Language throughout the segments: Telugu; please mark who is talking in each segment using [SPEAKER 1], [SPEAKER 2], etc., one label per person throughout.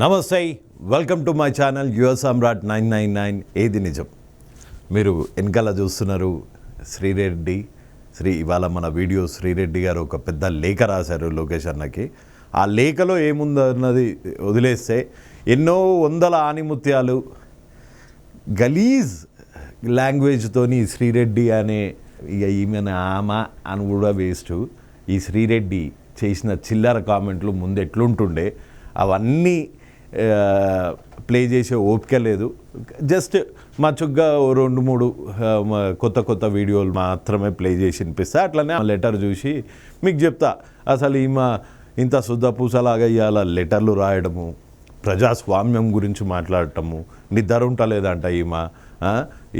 [SPEAKER 1] నమస్తే వెల్కమ్ టు మై ఛానల్ యువ సామ్రాట్ నైన్ నైన్ నైన్. ఏది నిజం? మీరు వెనకాల చూస్తున్నారు శ్రీరెడ్డి. శ్రీ ఇవాళ మన వీడియో శ్రీరెడ్డి గారు ఒక పెద్ద లేఖ రాశారు లోకేష్ అన్నకి. ఆ లేఖలో ఏముందన్నది వదిలేస్తే ఎన్నో వందల ఆనిముత్యాలు గలీజ్ లాంగ్వేజ్తోని శ్రీరెడ్డి అనే ఇక ఈమెను ఆమ అని కూడా వేస్ట్. ఈ శ్రీరెడ్డి చేసిన చిల్లర కామెంట్లు ముందు ఎట్లుంటుండే అవన్నీ ప్లే చేసే ఓపిక లేదు. జస్ట్ మా చుగ్గా ఓ రెండు మూడు కొత్త కొత్త వీడియోలు మాత్రమే ప్లే చేసి వినిపిస్తా. అట్లనే ఆ లెటర్ చూసి మీకు చెప్తా. అసలు ఈమె ఇంత శుద్ధ పూసలాగా ఇవాళ లెటర్లు రాయడము ప్రజాస్వామ్యం గురించి మాట్లాడటము నిద్ర ఉంటలేదంట ఈమె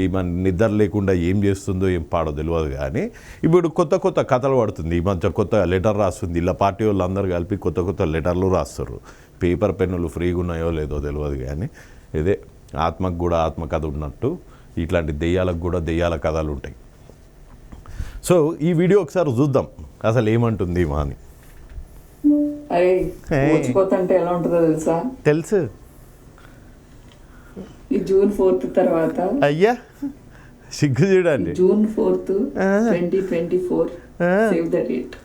[SPEAKER 1] ఈమె నిద్ర లేకుండా ఏం చేస్తుందో ఏం పాడో తెలియదు కానీ ఇప్పుడు కొత్త కొత్త కథలు పడుతుంది. ఈ మధ్య కొత్త లెటర్ రాస్తుంది. ఇలా పార్టీ వాళ్ళు అందరు కలిపి కొత్త కొత్త లెటర్లు రాస్తారు. పేపర్ పెన్నులు ఫ్రీగా ఉన్నాయో లేదో తెలియదు కానీ ఇదే ఆత్మకు కూడా ఆత్మకథ ఉన్నట్టు ఇట్లాంటి దెయ్యాలకు కూడా దెయ్యాల కథలు ఉంటాయి. సో ఈ వీడియో ఒకసారి చూద్దాం. అసలు ఏమంటుంది ఈమె అని
[SPEAKER 2] ఎలా ఉంటుందో తెలుసా?
[SPEAKER 1] తెలుసు.
[SPEAKER 2] ఈ జూన్ ఫోర్త్ తర్వాత
[SPEAKER 1] అయ్యా సిగ్గు చూడండి.
[SPEAKER 2] June fourth. Twenty twenty four. Save the date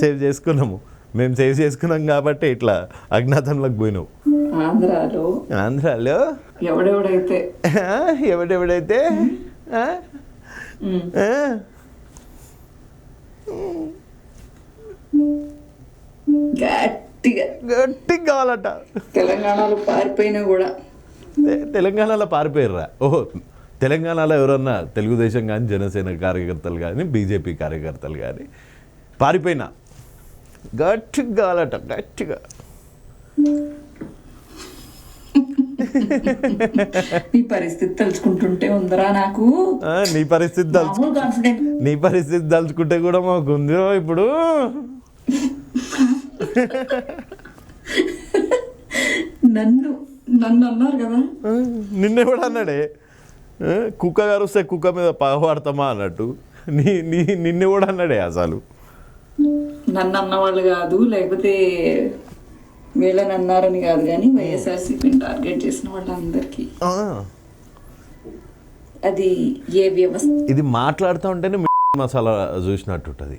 [SPEAKER 1] save చేసుకున్నాము. మేము సేవ్ చేసుకున్నాం కాబట్టి ఇట్లా అజ్ఞాతంలోకి పోయినావు.
[SPEAKER 2] ఆంధ్రాలో?
[SPEAKER 1] ఆంధ్రాలో?
[SPEAKER 2] ఎవడెవడైతే?
[SPEAKER 1] ఎవడెవడైతే?
[SPEAKER 2] గట్టిగా.
[SPEAKER 1] గట్టిగా కావాలట.
[SPEAKER 2] తెలంగాణలో పారిపోయినా కూడా.
[SPEAKER 1] తెలంగాణలో పారిపోయారా ఓహో తెలంగాణలో ఎవరన్నా తెలుగుదేశం కానీ జనసేన కార్యకర్తలు కానీ బీజేపీ కార్యకర్తలు కానీ పారిపోయినా. గట్టిగా కావాలట గట్టిగా.
[SPEAKER 2] నీ పరిస్థితి తలుచుకుంటుంటే ఉందరా నాకు.
[SPEAKER 1] నీ పరిస్థితి తలుచు నీ పరిస్థితి తలుచుకుంటే కూడా మాకు ఉంది ఇప్పుడు.
[SPEAKER 2] నన్ను నన్ను అన్నారు కదా.
[SPEAKER 1] ఆ, నిన్నెవడు అన్నాడే. కుక్క గారు వస్తే కుక్క మీద పగవాడతామా అన్నట్టు. నీ నీ నిన్నెవడు అన్నాడే అసలు.
[SPEAKER 2] నన్ను అన్నవాళ్ళు కాదు లేకపోతే వీళ్ళని అన్నారని కాదు కానీ వైఎస్ఆర్సీపీని టార్గెట్ చేసిన వాళ్ళందరికీ. అది ఏ వ్యవస్థ
[SPEAKER 1] ఇది మాట్లాడుతూ ఉంటేనే మసాలా చూసినట్టు ఉంటుంది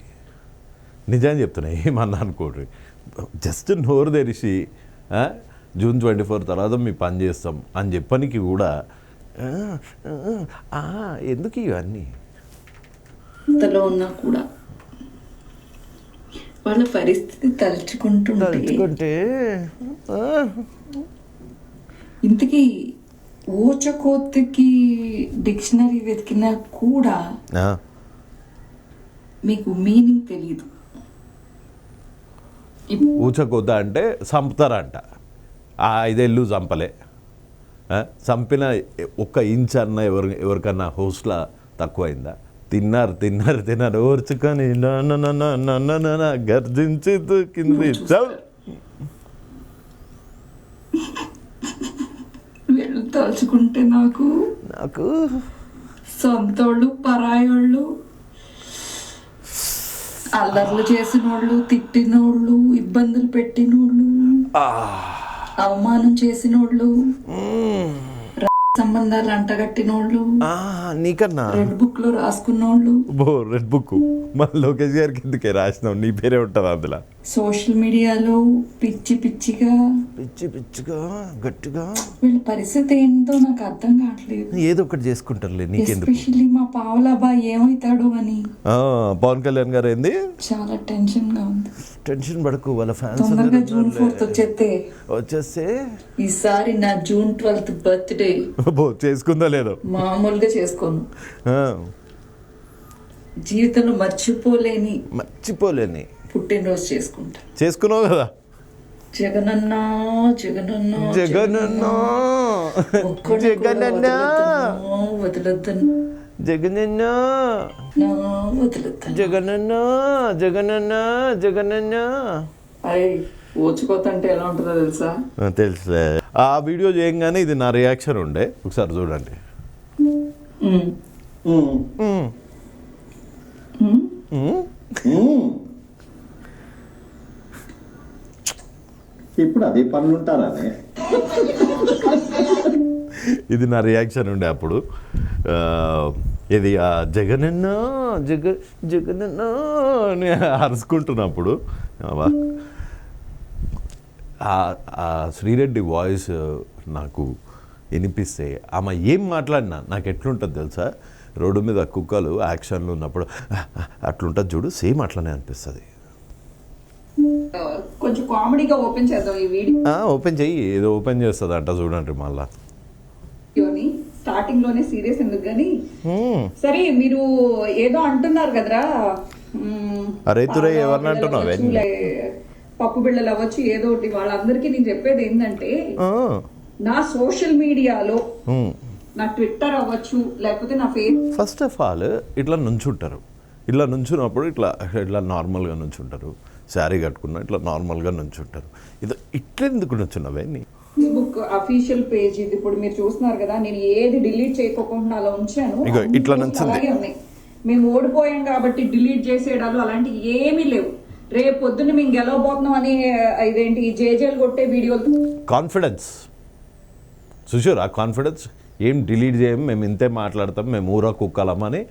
[SPEAKER 1] నిజం చెప్తున్నా ఏమన్నా అనుకోండి జస్ట్ నోరు తెరిచి జూన్ ట్వంటీ ఫోర్ తర్వాత మీ పని చేస్తాం అని చెప్పనికి కూడా ఎందుకు ఇవన్నీ?
[SPEAKER 2] ఉన్నా కూడా. వాళ్ళ పరిస్థితి తలుచుకుంటుంటే ఇంతకీ ఊచకోతకి డిక్షనరీ వెతికినా కూడా మీకు మీనింగ్ తెలియదు
[SPEAKER 1] ఊచకొద్ద అంటే చంపుతారంట ఆ ఐదేళ్ళు చంపలే. చంపిన ఒక్క ఇంచ్ అన్న ఎవరి ఎవరికన్నా హోస్ట్లా తక్కువైందా? తిన్నారు తిన్నారు తిన్నారు. ఓర్చుకొని గర్జించి దూకింది. చల్
[SPEAKER 2] వీళ్ళు తలుచుకుంటే నాకు
[SPEAKER 1] నాకు
[SPEAKER 2] సొంతోళ్ళు పరాయోళ్ళు అల్లర్లు చేసినోళ్ళు తిట్టినోళ్ళు ఇబ్బందులు పెట్టినోళ్ళు అవమానం చేసినోళ్ళు సంబంధాలు అంటగట్టినోళ్ళు.
[SPEAKER 1] నీకన్నా?
[SPEAKER 2] రెడ్ బుక్లో రాసుకున్నోళ్ళు.
[SPEAKER 1] బో రెడ్ బుక్ మన లోకేష్ గారికి ఎందుకే రాసినావు? నీ పేరే ఉంటుంది అందులో?
[SPEAKER 2] సోషల్ మీడియాలో పిచ్చి పిచ్చిగా
[SPEAKER 1] పిచ్చి పిచ్చిగా గట్టిగా.
[SPEAKER 2] వీళ్ళ పరిస్థితి ఏంటో నాకు అర్థం కావట్లేదు.
[SPEAKER 1] ఏదో ఒకటి చేసుకుంటారులే నీకెందుకు?
[SPEAKER 2] ఎస్పెషల్లీ మా పావులాబా ఏమవుతాడో అని.
[SPEAKER 1] ఆ, పవన్ కళ్యాణ్ గారు ఏంది?
[SPEAKER 2] చాలా టెన్షన్గా ఉంది.
[SPEAKER 1] టెన్షన్ పడకు వాళ్ళ ఫ్యాన్స్
[SPEAKER 2] తొందరగా జూన్ ఫోర్త్ వచ్చేస్తే.
[SPEAKER 1] వచ్చేస్తే?
[SPEAKER 2] ఈసారి నా జూన్ ట్వెల్త్ బర్త్డే.
[SPEAKER 1] చేసుకుందా లేదో?
[SPEAKER 2] మామూలుగా చేసుకోను.
[SPEAKER 1] ఆ,
[SPEAKER 2] జీవితంలో మర్చిపోలేని.
[SPEAKER 1] మర్చిపోలేని.
[SPEAKER 2] పుట్టినరోజు చేసుకుంటా.
[SPEAKER 1] చేసుకున్నావు కదా?
[SPEAKER 2] జగనన్న జగనన్న
[SPEAKER 1] జగనన్న జగనన్న.
[SPEAKER 2] వదలొద్దన్నా,
[SPEAKER 1] జగనన్న.
[SPEAKER 2] నా వదలొద్దన్నా.
[SPEAKER 1] జగనన్న జగనన్న జగనన్న.
[SPEAKER 2] అయ్ ఊచుకోతంటే ఎలా ఉంటుందో తెలుసా?
[SPEAKER 1] ఆ, తెలుసులే. ఆ వీడియో చేయంగానే ఇది నా రియాక్షన్ ఉండే. ఒకసారి చూడండి.
[SPEAKER 2] ఉమ్.
[SPEAKER 1] ఉమ్,
[SPEAKER 2] ఉమ్.
[SPEAKER 1] ఉమ్.
[SPEAKER 3] ఇప్పుడు అదే పనులు ఉంటారనే.
[SPEAKER 1] ఇది నా రియాక్షన్ ఉండే అప్పుడు. ఆ, ఇది ఆ జగనన్న జగ జగనన్న అని అరుచుకుంటున్నప్పుడు ఆ- ఆ శ్రీరెడ్డి వాయిస్ నాకు వినిపిస్తే ఆమె ఏం మాట్లాడినా? నాకు ఎట్లుంటుంది తెలుసా? రోడ్డు మీద కుక్కలు యాక్షన్లు ఉన్నప్పుడు అట్లుంటుంది చూడు సేమ్ అట్లనే అనిపిస్తుంది.
[SPEAKER 2] కొంచెం కామెడీగా ఓపెన్ చేద్దాం ఈ
[SPEAKER 1] ఓపెన్ చెయ్యి. ఏదో ఓపెన్ చేస్తుంది అంట చూడండి మళ్ళా.
[SPEAKER 2] స్టార్టింగ్లోనే సీరియస్ ఎందుకు కానీ సరే మీరు ఏదో అంటున్నారు కదరా.
[SPEAKER 1] అరే తురే, ఎవరిని అంటున్నావే?
[SPEAKER 2] పప్పు బిళ్ళలు అవ్వచ్చు ఏదో ఒకటి. వాళ్ళందరికీ నేను చెప్పేది ఏంటంటే నా సోషల్ మీడియాలో నా ట్విట్టర్ అవ్వచ్చు లేకపోతే నా ఫేస్
[SPEAKER 1] ఫస్ట్ ఆఫ్ ఆల్ ఇట్లా నుంచుంటారు. ఇట్లా నుంచున్నప్పుడు ఇట్లా ఇట్లా నార్మల్గా నుంచుంటారు. శారీ కట్టుకున్న ఇట్లా నార్మల్గా నుంచుంటారు. ఇది ఇట్లా ఎందుకు నుంచున్నావే నీ?
[SPEAKER 2] ఫేస్బుక్ అఫీషియల్ పేజ్ ఇది. ఇప్పుడు మీరు చూస్తున్నారు కదా నేను ఏది డిలీట్ చేయకోకుండా అలా ఉంచాను.
[SPEAKER 1] ఇగో ఇట్లా
[SPEAKER 2] ఉన్నాయి. మేము ఓడిపోయాం కాబట్టి డిలీట్ చేసేయడాలు అలాంటి ఏమీ లేవు. రేపు పొద్దున్న మేము గెలవబోతున్నాం అని ఇదేంటి జేజేలు కొట్టే వీడియోలు.
[SPEAKER 1] కాన్ఫిడెన్స్ ఆ కాన్ఫిడెన్స్ ఏం డిలీట్ చేయం మేము ఇంతే మాట్లాడతాం మేము ఊర కుక్కలమని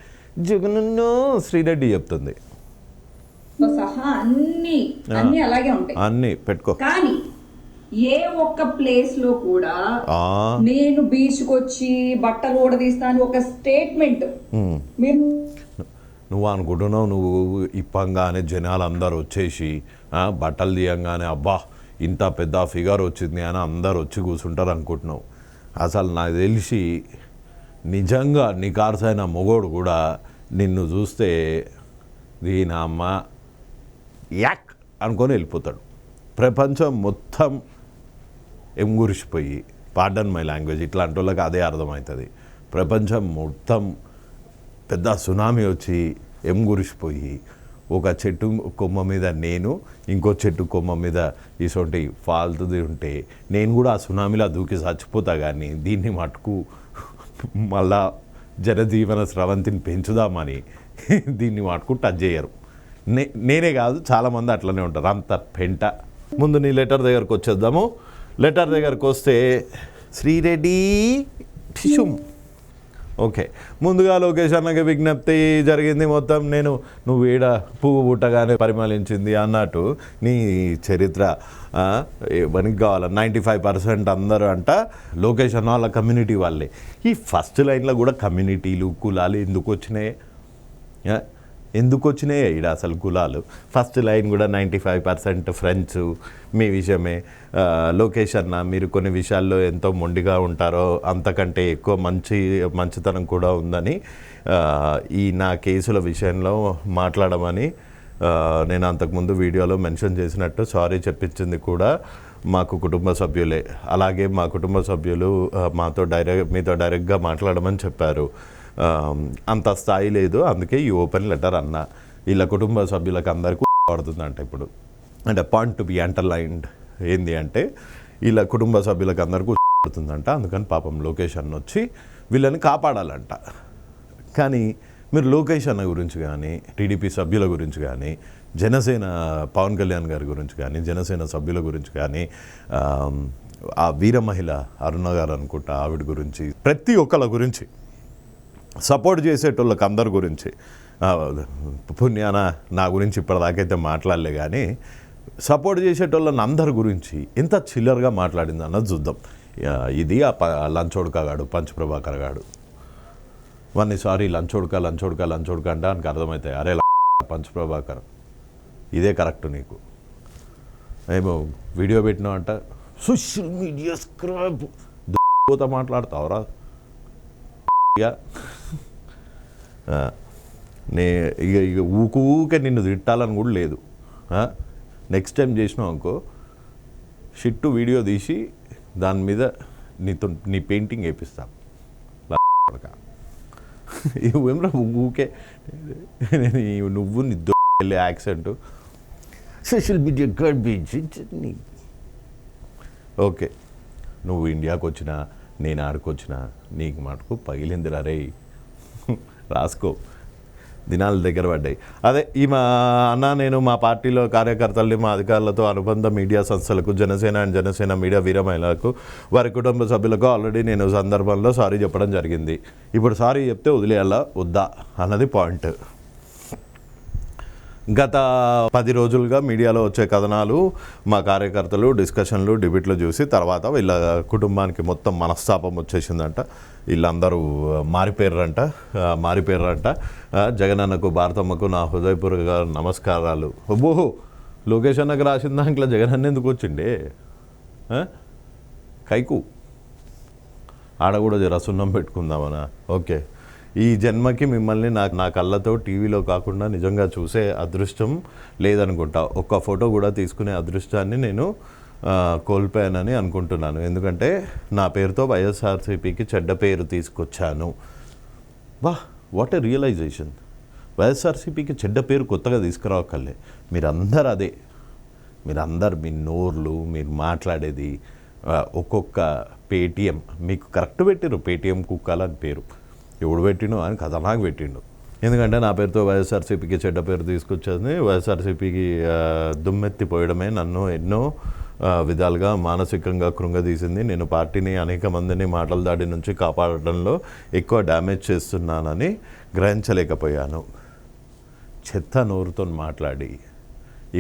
[SPEAKER 1] జగనన్నో శ్రీరెడ్డి చెప్తుంది.
[SPEAKER 2] అన్ని అన్ని అలాగే ఉంటాయి.
[SPEAKER 1] అన్నీ పెట్టుకో.
[SPEAKER 2] కానీ ఏ ఒక్క ప్లేస్లో కూడా నేను బీచ్కి వచ్చి బట్టలు ఊడదీస్తాను ఒక స్టేట్మెంట్. మీరు
[SPEAKER 1] నువ్వు అనుకుంటున్నావు నువ్వు ఇప్పంగానే జనాలు అందరు వచ్చేసి బట్టలు తీయంగానే అబ్బా ఇంత పెద్ద ఫిగర్ వచ్చింది అని అందరు వచ్చి కూర్చుంటారు అనుకుంటున్నావు. అసలు నాకు తెలిసి నిజంగా నికార్సైన మొగోడు కూడా నిన్ను చూస్తే దీని అమ్మ యాక్ అనుకొని వెళ్ళిపోతాడు. ప్రపంచం మొత్తం ఎంగురిసిపోయి పార్డన్ మై లాంగ్వేజ్ ఇట్లాంటి వాళ్ళకి అదే అర్థమవుతుంది. ప్రపంచం మొత్తం పెద్ద సునామీ వచ్చి ఎంగురిసిపోయి ఒక చెట్టు కొమ్మ మీద నేను ఇంకో చెట్టు కొమ్మ మీద ఇటువంటి ఫాల్తుది ఉంటే నేను కూడా ఆ సునామీలా దూకి చచ్చిపోతా కానీ దీన్ని మటుకు మళ్ళా జనజీవన స్రవంతిని పెంచుదామని దీన్ని మటుకు టచ్ చేయరు. నే నేనే కాదు చాలామంది అట్లనే ఉంటారు. అంత పెంట. ముందు నీ లెటర్ దగ్గరకు వచ్చేద్దాము. లెటర్ దగ్గరకు వస్తే శ్రీరెడ్డి టిషుమ్ ఓకే. ముందుగా లోకేష్ అన్నకి విజ్ఞప్తి జరిగింది మొత్తం. నేను నువ్వు ఈడ పువ్వు పుట్టగానే పరిమళించింది అన్నట్టు నీ చరిత్ర ఆ, కావాలి? నైంటీ ఫైవ్ పర్సెంట్ అందరూ అంట లోకేష్ అన్న వాళ్ళ కమ్యూనిటీ వాళ్ళే. ఈ ఫస్ట్ లైన్లో కూడా కమ్యూనిటీలు కులాలు ఎందుకు వచ్చినాయి? ఎందుకు వచ్చినాయి ఈడ అసలు కులాలు ఫస్ట్ లైన్ కూడా నైంటీ ఫైవ్ పర్సెంట్ ఫ్రెండ్స్ మీ విషయమే. ఆ, లోకేష్ అన్న మీరు కొన్ని విషయాల్లో ఎంతో మొండిగా ఉంటారో అంతకంటే ఎక్కువ మంచి మంచితనం కూడా ఉందని ఈ నా కేసుల విషయంలో మాట్లాడమని నేను అంతకుముందు వీడియోలో మెన్షన్ చేసినట్టు సారీ చెప్పించింది కూడా మాకు కుటుంబ సభ్యులే. అలాగే మా కుటుంబ సభ్యులు మాతో డైరెక్ట్ మీతో డైరెక్ట్గా మాట్లాడమని చెప్పారు. అంత స్థాయి లేదు. అందుకే ఈ ఓపెన్ లెటర్ అన్న. వీళ్ళ కుటుంబ సభ్యులకు అందరికీ పడుతుందంట ఇప్పుడు. అంటే పాయింట్ టు బి అంటర్లైన్డ్ ఏంది అంటే వీళ్ళ కుటుంబ సభ్యులకు అందరికీ పడుతుందంట. అందుకని పాపం లోకేష్ అన్న వచ్చి వీళ్ళని కాపాడాలంట. కానీ మీరు లోకేష్ అన్న గురించి కానీ టీడీపీ సభ్యుల గురించి కానీ జనసేన పవన్ కళ్యాణ్ గారి గురించి కానీ జనసేన సభ్యుల గురించి కానీ ఆ, ఆ వీర మహిళ అరుణ గారు అనుకుంటా ఆవిడ గురించి ప్రతి ఒక్కళ్ళ గురించి సపోర్ట్ చేసేటోళ్ళకి అందరి గురించి. పుణ్యాన నా గురించి ఇప్పటిదాకైతే మాట్లాడలే కానీ సపోర్ట్ చేసేటోళ్ళని అందరి గురించి ఎంత చిల్లరగా మాట్లాడింది అన్నది చూద్దాం ఇది ఆ ప లంచోడుకాగాడు పంచప్రభాకర్ గాడు. వాడిని సారీ లంచోడుక లంచోడుక లంచోడుక అంటే ఆయనకు అర్థమవుతాయి అరే పంచప్రభాకర్ ఇదే కరెక్ట్ నీకు. ఏమో వీడియో పెట్టినావు అంట సోషల్ మీడియా స్క్రాబ్ పోతా మాట్లాడతావురా. నే ఇక ఇక ఊకు ఊకే నిన్ను తిట్టాలని కూడా లేదు. నెక్స్ట్ టైం చేసినావు అనుకో షిట్టు వీడియో తీసి దాని మీద నీతో నీ పెయింటింగ్ వేపిస్తా. ఏమరా ఊకే? నువ్వు నీ వెళ్ళే accent. Social media garbage okay. నువ్వు ఇండియాకి వచ్చినా నేను ఆడుకొచ్చిన నీకు మటుకు పగిలింది రే రాసుకో. దినాలు దగ్గర పడ్డాయి. అదే ఈ మా అన్న నేను మా పార్టీలో కార్యకర్తల్ని మా అధికారులతో అనుబంధ మీడియా సంస్థలకు జనసేన అండ్ జనసేన మీడియా వీరమహిళలకు వారి కుటుంబ సభ్యులకు ఆల్రెడీ నేను సందర్భంలో సారీ చెప్పడం జరిగింది. ఇప్పుడు సారీ చెప్తే వదిలేయాలా? వద్దా? అన్నది పాయింట్. గత పది రోజులుగా మీడియాలో వచ్చే కథనాలు మా కార్యకర్తలు డిస్కషన్లు డిబేట్లు చూసి తర్వాత వీళ్ళ కుటుంబానికి మొత్తం మనస్తాపం వచ్చేసిందంట. వీళ్ళందరూ మారిపోయారంట మారిపోయారంట ఆ, జగనన్నకు భారతమ్మకు నా హృదయపూర్వక నమస్కారాలు. ఓహో లోకేష్ అన్నకు రాసిన దాంట్లో జగనన్న ఎందుకు వచ్చిండే? కైకు. ఆడ కూడా జర సున్నం పెట్టుకుందామనా? ఓకే. ఈ జన్మకి మిమ్మల్ని నాకు నా కళ్ళతో టీవీలో కాకుండా నిజంగా చూసే అదృష్టం లేదనుకుంటా. ఒక్క ఫోటో కూడా తీసుకునే అదృష్టాన్ని నేను కోల్పోయానని అనుకుంటున్నాను. ఎందుకంటే నా పేరుతో వైఎస్ఆర్సీపీకి చెడ్డ పేరు తీసుకొచ్చాను. వా వాట్ ఏ రియలైజేషన్ వైఎస్ఆర్సీపీకి చెడ్డ పేరు కొత్తగా తీసుకురావక్కర్లే. మీరందరూ అదే. మీరందరు మీ నోర్లు మీరు మాట్లాడేది ఒక్కొక్క పేటిఎం. మీకు కరెక్ట్ పెట్టారు పేటిఎం కుక్కలని అని పేరు. ఎవడు పెట్టిండు అని కథ నాకు పెట్టిండు. ఎందుకంటే నా పేరుతో వైఎస్ఆర్సీపీకి చెడ్డ పేరు తీసుకొచ్చేది. వైఎస్ఆర్సీపీకి దుమ్మెత్తిపోయడమే నన్ను ఎన్నో విధాలుగా మానసికంగా కృంగదీసింది. నేను పార్టీని అనేక మందిని మాటల దాడి నుంచి కాపాడడంలో ఎక్కువ డ్యామేజ్ చేస్తున్నానని గ్రహించలేకపోయాను. చెత్త నోరుతో మాట్లాడి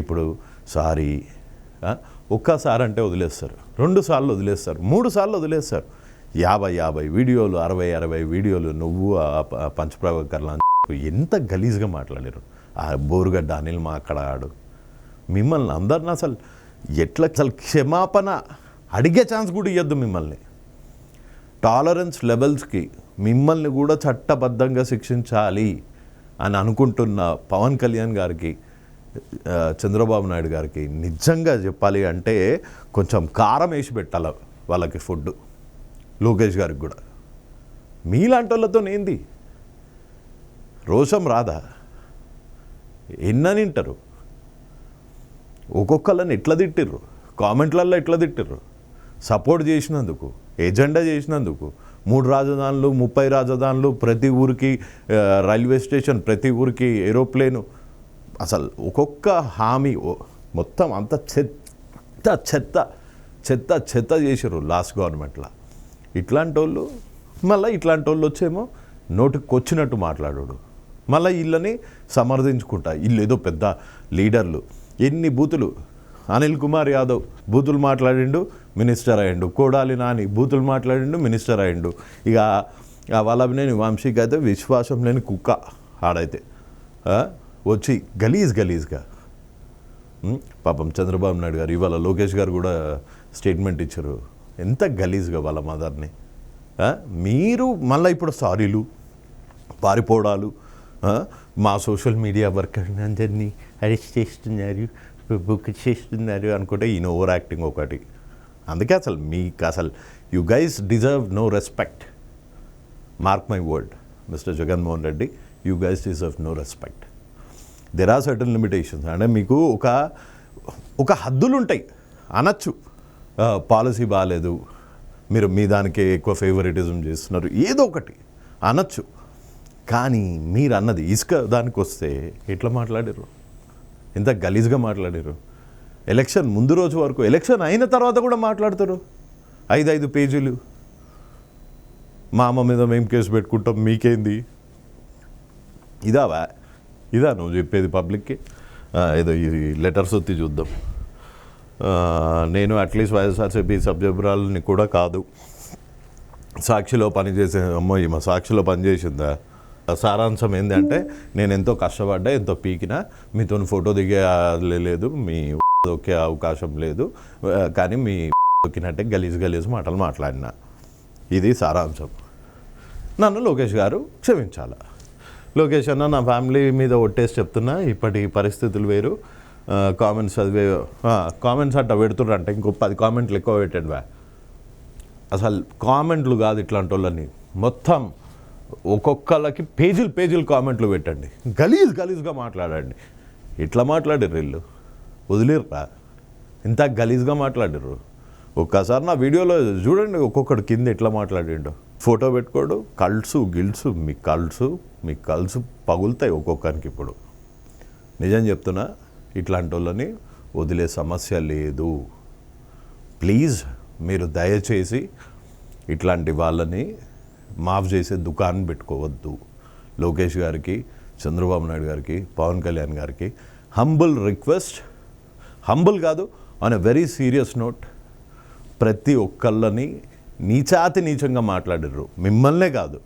[SPEAKER 1] ఇప్పుడు సారీ ఒక్కసారి అంటే వదిలేస్తారు. రెండు సార్లు వదిలేస్తారు. మూడు సార్లు వదిలేస్తారు. యాభై యాభై వీడియోలు అరవై అరవై వీడియోలు నువ్వు ఆ ప- ఎంత గలీజ్గా మాట్లాడారు. ఆ బోరుగడ్డ అనిల్ మా అక్కడ ఆడు. మిమ్మల్ని అందరిని అసలు ఎట్లా అసలు క్షమాపణ అడిగే ఛాన్స్ కూడా ఇవ్వద్దు మిమ్మల్ని. టాలరెన్స్ లెవెల్స్కి మిమ్మల్ని కూడా చట్టబద్ధంగా శిక్షించాలి అని అనుకుంటున్న పవన్ కళ్యాణ్ గారికి చంద్రబాబు నాయుడు గారికి నిజంగా చెప్పాలి అంటే కొంచెం కారం వేసి పెట్టాలి వాళ్ళకి ఫుడ్ లోకేష్ గారికి కూడా. మీలాంటి వాళ్ళతో ఏంది? రోషం రాదా ఎన్నని వింటారు ఒక్కొక్కళ్ళని ఎట్లా తిట్టిర్రు? కామెంట్లలో ఎట్లా తిట్టిర్రు? సపోర్ట్ చేసినందుకు ఎజెండా చేసినందుకు మూడు రాజధానులు ముప్పై రాజధానులు ప్రతి ఊరికి రైల్వే స్టేషన్ ప్రతి ఊరికి ఏరోప్లేను. అసలు ఒక్కొక్క హామీ మొత్తం అంత చెత్త చెత్త చెత్త చెత్త చేసిర్రు లాస్ట్ గవర్నమెంట్లో. ఇట్లాంటి వాళ్ళు మళ్ళీ ఇట్లాంటి వాళ్ళు వచ్చేమో నోటికి వచ్చినట్టు మాట్లాడాడు. మళ్ళీ వీళ్ళని సమర్థించుకుంటా. వీళ్ళు ఏదో పెద్ద లీడర్లు. ఎన్ని బూతులు? అనిల్ కుమార్ యాదవ్ బూతులు మాట్లాడిండు మినిస్టర్ అయ్యిండు. కోడాలి నాని బూతులు మాట్లాడిండు మినిస్టర్ అయ్యిండు. ఇక ఆ వంశీకి అయితే విశ్వాసం లేని కుక్క ఆడైతే. వచ్చి గలీజ్ గలీజ్గా. పాపం చంద్రబాబు నాయుడు గారు ఇవాళ లోకేష్ గారు కూడా స్టేట్మెంట్ ఇచ్చారు. ఎంత గలీజ్గా వాళ్ళ మదర్ని. మీరు మళ్ళీ ఇప్పుడు సారీలు పారిపోవడాలు మా సోషల్ మీడియా వర్కర్ని అందరినీ అరెస్ట్ చేస్తున్నారు బుక్ చేస్తున్నారు అనుకుంటే ఈయన ఓవర్ యాక్టింగ్ ఒకటి. అందుకే అసలు మీకు అసలు you guys deserve no respect. Mark my word mister Jaganmohan Reddy you guys deserve no respect. There are certain limitations అంటే మీకు ఒక ఒక హద్దులు ఉంటాయి అనొచ్చు. పాలసీ బాగాలేదు మీరు మీ దానికే ఎక్కువ ఫేవరెటిజం చేస్తున్నారు. ఏదో ఒకటి అనొచ్చు. కానీ మీరు అన్నది ఇసుక దానికి వస్తే ఎట్లా మాట్లాడారు ఎంత గలీజ్గా మాట్లాడారు ఎలక్షన్ ముందు రోజు వరకు ఎలక్షన్ అయిన తర్వాత కూడా మాట్లాడతారు ఐదు ఐదు పేజీలు. మా అమ్మ మీద మేము కేసు పెట్టుకుంటాం మీకేంది? ఇదావా? ఇదా నువ్వు చెప్పేది పబ్లిక్కి ఏదో ఈ లెటర్స్ వచ్చి చూద్దాం. నేను అట్లీస్ట్ వైఎస్ఆర్సీపీ సభ్యురాలని కూడా కాదు. సాక్షిలో పనిచేసే అమ్మో ఈమె సాక్షిలో పనిచేసిందా? సారాంశం ఏంటంటే నేను ఎంతో కష్టపడ్డా ఎంతో పీకినా మీతో ఫోటో దిగే లేదు మీ దొక్కే అవకాశం లేదు. కానీ మీ దొక్కినట్టే గలీజ్ గలీజ్ మాటలు మాట్లాడినా. ఇది సారాంశం. నన్ను లోకేష్ గారు క్షమించాల. లోకేష్ అన్న నా ఫ్యామిలీ మీద ఒట్టేసి చెప్తున్నా ఇప్పటి పరిస్థితులు వేరు. కామెంట్స్ చదివే కామెంట్స్ అట్ట పెడుతుర్రంట ఇంకో పది కామెంట్లు ఎక్కువ పెట్టండి బా. అసలు కామెంట్లు కాదు ఇట్లాంటి వాళ్ళని మొత్తం ఒక్కొక్కళ్ళకి పేజీలు పేజీలు కామెంట్లు పెట్టండి. గలీజ్ గలీజ్గా మాట్లాడండి. ఇట్లా మాట్లాడారు వీళ్ళు. వదిలేరురా. ఇంత గలీజ్గా మాట్లాడారు ఒక్కసారి నా వీడియోలో చూడండి ఒక్కొక్కడు కింద ఎట్లా మాట్లాడిండో. ఫోటో పెట్టుకోడు. కల్సు గిల్సు మీ కల్సు మీ కల్సు పగులుతాయి ఒక్కొక్కరికి ఇప్పుడు. నిజం చెప్తున్నా. ఇట్లాంటి వాళ్ళని వదిలే సమస్య లేదు. ప్లీజ్ మీరు దయచేసి ఇట్లాంటి వాళ్ళని మాఫ్ చేసే దుకాణం పెట్టుకోవద్దు. లోకేష్ గారికి చంద్రబాబు నాయుడు గారికి పవన్ కళ్యాణ్ గారికి హంబుల్ రిక్వెస్ట్ హంబుల్ కాదు on a very serious note ప్రతి ఒక్కళ్ళని నీచాతి నీచంగా మాట్లాడారు మిమ్మల్నే కాదు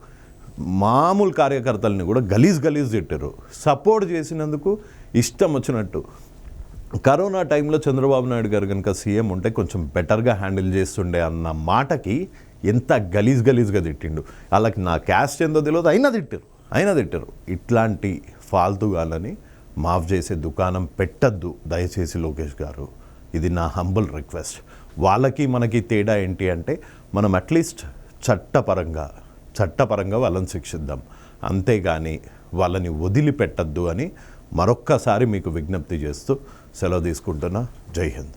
[SPEAKER 1] మామూలు కార్యకర్తల్ని కూడా గలీజ్ గలీజ్ తిట్టారు సపోర్ట్ చేసినందుకు ఇష్టం వచ్చినట్టు. కరోనా టైంలో చంద్రబాబు నాయుడు గారు కనుక సీఎం ఉంటే కొంచెం బెటర్గా హ్యాండిల్ చేస్తుండే అన్న మాటకి ఎంత గలీజ్ గలీజ్గా తిట్టిండు. వాళ్ళకి నా క్యాస్ట్ ఏందో తెలియదు అయినా తిట్టారు అయినా తిట్టారు ఇట్లాంటి ఫాల్తుగాలని మాఫ్ చేసే దుకాణం పెట్టద్దు దయచేసి లోకేష్ గారు. ఇది నా హంబుల్ రిక్వెస్ట్. వాళ్ళకి మనకి తేడా ఏంటి అంటే మనం అట్లీస్ట్ చట్టపరంగా చట్టపరంగా వాళ్ళని శిక్షిద్దాం. అంతేగాని వాళ్ళని వదిలిపెట్టద్దు అని మరొక్కసారి మీకు విజ్ఞప్తి చేస్తూ సెలవు తీసుకుంటున్నా. జై హింద్.